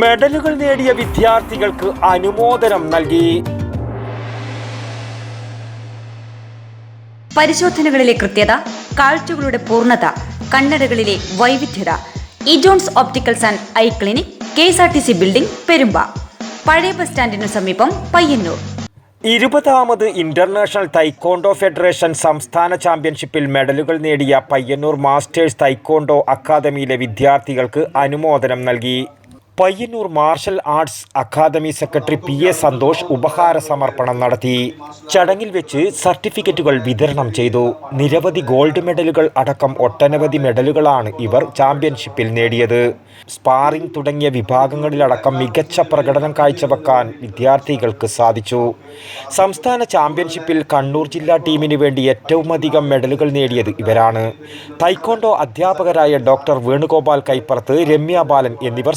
മെഡലുകൾ നേടിയ വിദ്യാർത്ഥികൾക്ക് അനുമോദനം നൽകി. പരിശോധനകളിലെ കൃത്യത കാഴ്ചകളുടെ പൂർണത കണ്ണടകളിലെ വൈവിധ്യത. E Jones opticals and eye clinic K S R T C building Perumba. പഴയ ബസ് സ്റ്റാൻഡിനു സമീപം പയ്യന്നൂർ. ഇരുപതാമത് ഇന്റർനാഷണൽ തൈക്കോണ്ടോ ഫെഡറേഷൻ സംസ്ഥാന ചാമ്പ്യൻഷിപ്പിൽ മെഡലുകൾ നേടിയ പയ്യന്നൂർ മാസ്റ്റേഴ്സ് തൈക്കോണ്ടോ അക്കാദമിയിലെ വിദ്യാർത്ഥികൾക്ക് അനുമോദനം നൽകി. Payyanur martial arts academy secretary P A Santhosh ഉപഹാര സമർപ്പണം നടത്തി. ചടങ്ങിൽ വെച്ച് സർട്ടിഫിക്കറ്റുകൾ വിതരണം ചെയ്തു. നിരവധി ഗോൾഡ് മെഡലുകൾ അടക്കം ഒട്ടനവധി മെഡലുകളാണ് ഇവർ ചാമ്പ്യൻഷിപ്പിൽ നേടിയത്. സ്പാറിംഗ് തുടങ്ങിയ വിഭാഗങ്ങളിലടക്കം മികച്ച പ്രകടനം കാഴ്ചവെക്കാൻ വിദ്യാർത്ഥികൾക്ക് സാധിച്ചു. സംസ്ഥാന ചാമ്പ്യൻഷിപ്പിൽ കണ്ണൂർ ജില്ലാ ടീമിന് വേണ്ടി ഏറ്റവുമധികം മെഡലുകൾ നേടിയത് ഇവരാണ്. തൈക്കോണ്ടോ അധ്യാപകരായ ഡോക്ടർ വേണുഗോപാൽ കൈപ്പറത്ത് രമ്യ ബാലൻ എന്നിവർ